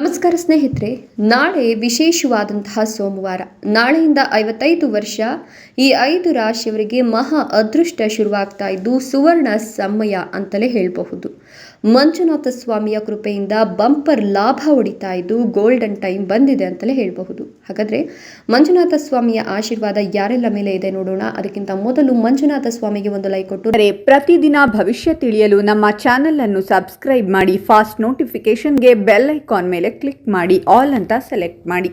ನಮಸ್ಕಾರ ಸ್ನೇಹಿತರೆ, ನಾಳೆ ವಿಶೇಷವಾದಂತಹ ಸೋಮವಾರ, ನಾಳೆಯಿಂದ ಐವತ್ತೈದು ವರ್ಷ, ಈ ಐದು ರಾಶಿಯವರಿಗೆ ಮಹಾ ಅದೃಷ್ಟ ಶುರುವಾಗ್ತಾ ಇದ್ದು ಸುವರ್ಣ ಸಮಯ ಅಂತಲೇ ಹೇಳಬಹುದು. ಮಂಜುನಾಥ ಸ್ವಾಮಿಯ ಕೃಪೆಯಿಂದ ಬಂಪರ್ ಲಾಭ ಹೊಡಿತಾ ಇದ್ದು ಗೋಲ್ಡನ್ ಟೈಮ್ ಬಂದಿದೆ ಅಂತಲೇ ಹೇಳಬಹುದು. ಹಾಗಾದ್ರೆ ಮಂಜುನಾಥ ಸ್ವಾಮಿಯ ಆಶೀರ್ವಾದ ಯಾರೆಲ್ಲ ಮೇಲೆ ಇದೆ ನೋಡೋಣ. ಅದಕ್ಕಿಂತ ಮೊದಲು ಮಂಜುನಾಥ ಸ್ವಾಮಿಗೆ ಒಂದು ಲೈಕ್ ಕೊಟ್ಟು ಪ್ರತಿದಿನ ಭವಿಷ್ಯ ತಿಳಿಯಲು ನಮ್ಮ ಚಾನೆಲ್ ಅನ್ನು ಸಬ್ಸ್ಕ್ರೈಬ್ ಮಾಡಿ ಫಾಸ್ಟ್ ನೋಟಿಫಿಕೇಶನ್ಗೆ ಬೆಲ್ ಐಕಾನ್ ಮೇಲೆ ಕ್ಲಿಕ್ ಮಾಡಿ ಆಲ್ ಅಂತ ಸೆಲೆಕ್ಟ್ ಮಾಡಿ.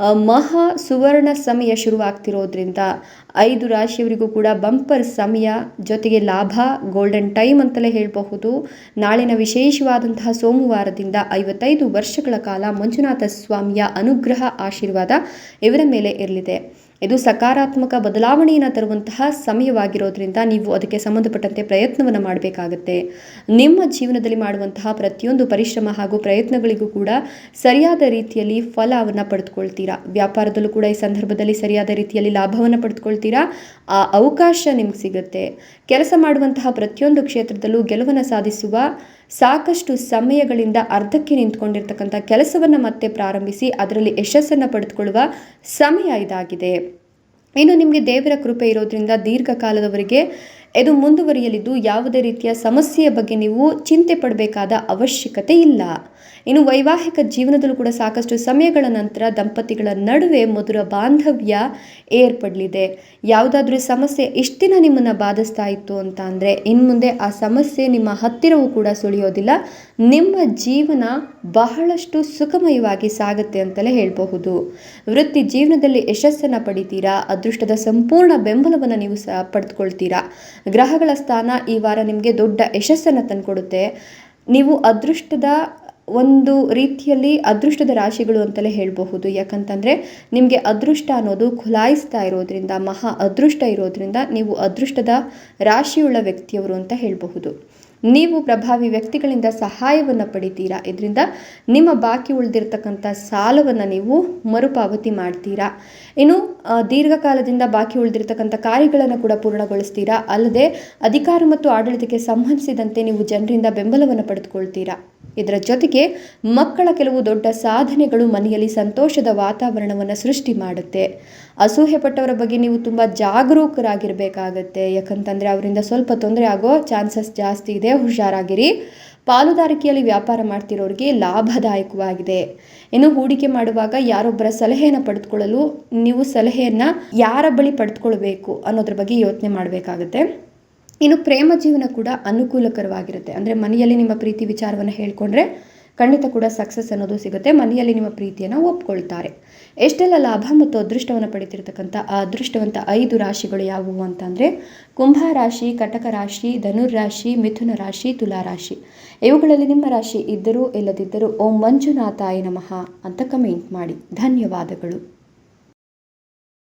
ಮಹಾ ಸುವರ್ಣ ಸಮಯ ಶುರುವಾಗ್ತಿರೋದ್ರಿಂದ ಐದು ರಾಶಿಯವರಿಗೂ ಕೂಡ ಬಂಪರ್ ಸಮಯ ಜೊತೆಗೆ ಲಾಭ ಗೋಲ್ಡನ್ ಟೈಮ್ ಅಂತಲೇ ಹೇಳಬಹುದು. ನಾಳಿನ ವಿಶೇಷವಾದಂತಹ ಸೋಮವಾರದಿಂದ ಐವತ್ತೈದು ವರ್ಷಗಳ ಕಾಲ ಮಂಜುನಾಥ ಸ್ವಾಮಿಯ ಅನುಗ್ರಹ, ಆಶೀರ್ವಾದ ಇವರ ಮೇಲೆ ಇರಲಿದೆ. ಇದು ಸಕಾರಾತ್ಮಕ ಬದಲಾವಣೆಯನ್ನು ತರುವಂತಹ ಸಮಯವಾಗಿರೋದ್ರಿಂದ ನೀವು ಅದಕ್ಕೆ ಸಂಬಂಧಪಟ್ಟಂತೆ ಪ್ರಯತ್ನವನ್ನು ಮಾಡಬೇಕಾಗತ್ತೆ. ನಿಮ್ಮ ಜೀವನದಲ್ಲಿ ಮಾಡುವಂತಹ ಪ್ರತಿಯೊಂದು ಪರಿಶ್ರಮ ಹಾಗೂ ಪ್ರಯತ್ನಗಳಿಗೂ ಕೂಡ ಸರಿಯಾದ ರೀತಿಯಲ್ಲಿ ಫಲವನ್ನು ಪಡೆದುಕೊಳ್ತೀರಾ? ವ್ಯಾಪಾರದಲ್ಲೂ ಕೂಡ ಈ ಸಂದರ್ಭದಲ್ಲಿ ಸರಿಯಾದ ರೀತಿಯಲ್ಲಿ ಲಾಭವನ್ನು ಪಡೆದುಕೊಳ್ತೀರಾ? ಆ ಅವಕಾಶ ನಿಮ್ಗೆ ಸಿಗುತ್ತೆ. ಕೆಲಸ ಮಾಡುವಂತಹ ಪ್ರತಿಯೊಂದು ಕ್ಷೇತ್ರದಲ್ಲೂ ಗೆಲುವನ್ನು ಸಾಧಿಸುವ ಸಾಕಷ್ಟು ಸಮಯಗಳಿಂದ ಅರ್ಧಕ್ಕೆ ನಿಂತ್ಕೊಂಡಿರ್ತಕ್ಕಂಥ ಕೆಲಸವನ್ನು ಮತ್ತೆ ಪ್ರಾರಂಭಿಸಿ ಅದರಲ್ಲಿ ಯಶಸ್ಸನ್ನು ಪಡೆದುಕೊಳ್ಳುವ ಸಮಯ ಇದಾಗಿದೆ. ಇನ್ನು ನಿಮಗೆ ದೇವರ ಕೃಪೆ ಇರೋದ್ರಿಂದ ದೀರ್ಘಕಾಲದವರೆಗೆ ಇದು ಮುಂದುವರಿಯಲಿದ್ದು ಯಾವುದೇ ರೀತಿಯ ಸಮಸ್ಯೆಯ ಬಗ್ಗೆ ನೀವು ಚಿಂತೆ ಪಡಬೇಕಾದ ಅವಶ್ಯಕತೆ ಇಲ್ಲ. ಇನ್ನು ವೈವಾಹಿಕ ಜೀವನದಲ್ಲೂ ಕೂಡ ಸಾಕಷ್ಟು ಸಮಯಗಳ ನಂತರ ದಂಪತಿಗಳ ನಡುವೆ ಮಧುರ ಬಾಂಧವ್ಯ ಏರ್ಪಡಲಿದೆ. ಯಾವುದಾದ್ರೂ ಸಮಸ್ಯೆ ಇಷ್ಟು ದಿನ ನಿಮ್ಮನ್ನು ಬಾಧಿಸ್ತಾ ಇತ್ತು ಅಂತ ಅಂದರೆ ಇನ್ನು ಮುಂದೆ ಆ ಸಮಸ್ಯೆ ನಿಮ್ಮ ಹತ್ತಿರವೂ ಕೂಡ ಸುಳಿಯೋದಿಲ್ಲ. ನಿಮ್ಮ ಜೀವನ ಬಹಳಷ್ಟು ಸುಖಮಯವಾಗಿ ಸಾಗುತ್ತೆ ಅಂತಲೇ ಹೇಳಬಹುದು. ವೃತ್ತಿ ಜೀವನದಲ್ಲಿ ಯಶಸ್ಸನ್ನು ಪಡಿತೀರಾ? ಅದೃಷ್ಟದ ಸಂಪೂರ್ಣ ಬೆಂಬಲವನ್ನು ನೀವು ಸಹ ಪಡೆದುಕೊಳ್ತೀರಾ ಗ್ರಹಗಳ ಸ್ಥಾನ ಈ ವಾರ ನಿಮಗೆ ದೊಡ್ಡ ಯಶಸ್ಸನ್ನು ತಂದುಕೊಡುತ್ತೆ. ನೀವು ಅದೃಷ್ಟದ ಒಂದು ರೀತಿಯಲ್ಲಿ ಅದೃಷ್ಟದ ರಾಶಿಗಳು ಅಂತಲೇ ಹೇಳಬಹುದು. ಯಾಕಂತಂದರೆ ನಿಮಗೆ ಅದೃಷ್ಟ ಅನ್ನೋದು ಖುಲಾಯಿಸ್ತಾ ಇರೋದ್ರಿಂದ, ಮಹಾ ಅದೃಷ್ಟ ಇರೋದ್ರಿಂದ ನೀವು ಅದೃಷ್ಟದ ರಾಶಿಯುಳ್ಳ ವ್ಯಕ್ತಿಯವರು ಅಂತ ಹೇಳಬಹುದು. ನೀವು ಪ್ರಭಾವಿ ವ್ಯಕ್ತಿಗಳಿಂದ ಸಹಾಯವನ್ನು ಪಡಿತೀರಾ? ಇದರಿಂದ ನಿಮ್ಮ ಬಾಕಿ ಉಳಿದಿರ್ತಕ್ಕಂಥ ಸಾಲವನ್ನು ನೀವು ಮರುಪಾವತಿ ಮಾಡ್ತೀರಾ? ಇನ್ನು ದೀರ್ಘಕಾಲದಿಂದ ಬಾಕಿ ಉಳಿದಿರ್ತಕ್ಕಂಥ ಕಾರ್ಯಗಳನ್ನು ಕೂಡ ಪೂರ್ಣಗೊಳಿಸ್ತೀರಾ? ಅಲ್ಲದೆ ಅಧಿಕಾರ ಮತ್ತು ಆಡಳಿತಕ್ಕೆ ಸಂಬಂಧಿಸಿದಂತೆ ನೀವು ಜನರಿಂದ ಬೆಂಬಲವನ್ನು ಪಡೆದುಕೊಳ್ತೀರಾ? ಇದರ ಜೊತೆಗೆ ಮಕ್ಕಳ ಕೆಲವು ದೊಡ್ಡ ಸಾಧನೆಗಳು ಮನೆಯಲ್ಲಿ ಸಂತೋಷದ ವಾತಾವರಣವನ್ನು ಸೃಷ್ಟಿ ಮಾಡುತ್ತೆ. ಅಸೂಹೆ ಪಟ್ಟವರ ಬಗ್ಗೆ ನೀವು ತುಂಬ ಜಾಗರೂಕರಾಗಿರಬೇಕಾಗತ್ತೆ. ಯಾಕಂತಂದರೆ ಅವರಿಂದ ಸ್ವಲ್ಪ ತೊಂದರೆ ಆಗೋ ಚಾನ್ಸಸ್ ಜಾಸ್ತಿ ಇದೆ. ಹುಷಾರಾಗಿರಿ. ಪಾಲುದಾರಿಕೆಯಲ್ಲಿ ವ್ಯಾಪಾರ ಮಾಡ್ತಿರೋರಿಗೆ ಲಾಭದಾಯಕವಾಗಿದೆ. ಇನ್ನು ಹೂಡಿಕೆ ಮಾಡುವಾಗ ಯಾರೊಬ್ಬರ ಸಲಹೆಯನ್ನು ಪಡೆದುಕೊಳ್ಳಲು ನೀವು ಸಲಹೆಯನ್ನು ಯಾರ ಬಳಿ ಪಡೆದುಕೊಳ್ಬೇಕು ಅನ್ನೋದ್ರ ಬಗ್ಗೆ ಯೋಚನೆ ಮಾಡಬೇಕಾಗತ್ತೆ. ಇನ್ನು ಪ್ರೇಮ ಜೀವನ ಕೂಡ ಅನುಕೂಲಕರವಾಗಿರುತ್ತೆ. ಅಂದರೆ ಮನೆಯಲ್ಲಿ ನಿಮ್ಮ ಪ್ರೀತಿ ವಿಚಾರವನ್ನು ಹೇಳ್ಕೊಂಡ್ರೆ ಖಂಡಿತ ಕೂಡ ಸಕ್ಸಸ್ ಅನ್ನೋದು ಸಿಗುತ್ತೆ. ಮನೆಯಲ್ಲಿ ನಿಮ್ಮ ಪ್ರೀತಿಯನ್ನು ಒಪ್ಕೊಳ್ತಾರೆ. ಎಷ್ಟೆಲ್ಲ ಲಾಭ ಮತ್ತು ಅದೃಷ್ಟವನ್ನು ಪಡಿತಿರ್ತಕ್ಕಂಥ ಆ ಅದೃಷ್ಟವಂತ ಐದು ರಾಶಿಗಳು ಯಾವುವು ಅಂತಂದರೆ ಕುಂಭ ರಾಶಿ, ಕಟಕ ರಾಶಿ, ಧನುರ್ ರಾಶಿ, ಮಿಥುನ ರಾಶಿ, ತುಲಾ ರಾಶಿ. ಇವುಗಳಲ್ಲಿ ನಿಮ್ಮ ರಾಶಿ ಇದ್ದರೂ ಇಲ್ಲದಿದ್ದರೂ ಓಂ ಮಂಜುನಾಥಾಯ ನಮಃ ಅಂತ ಕಮೆಂಟ್ ಮಾಡಿ. ಧನ್ಯವಾದಗಳು.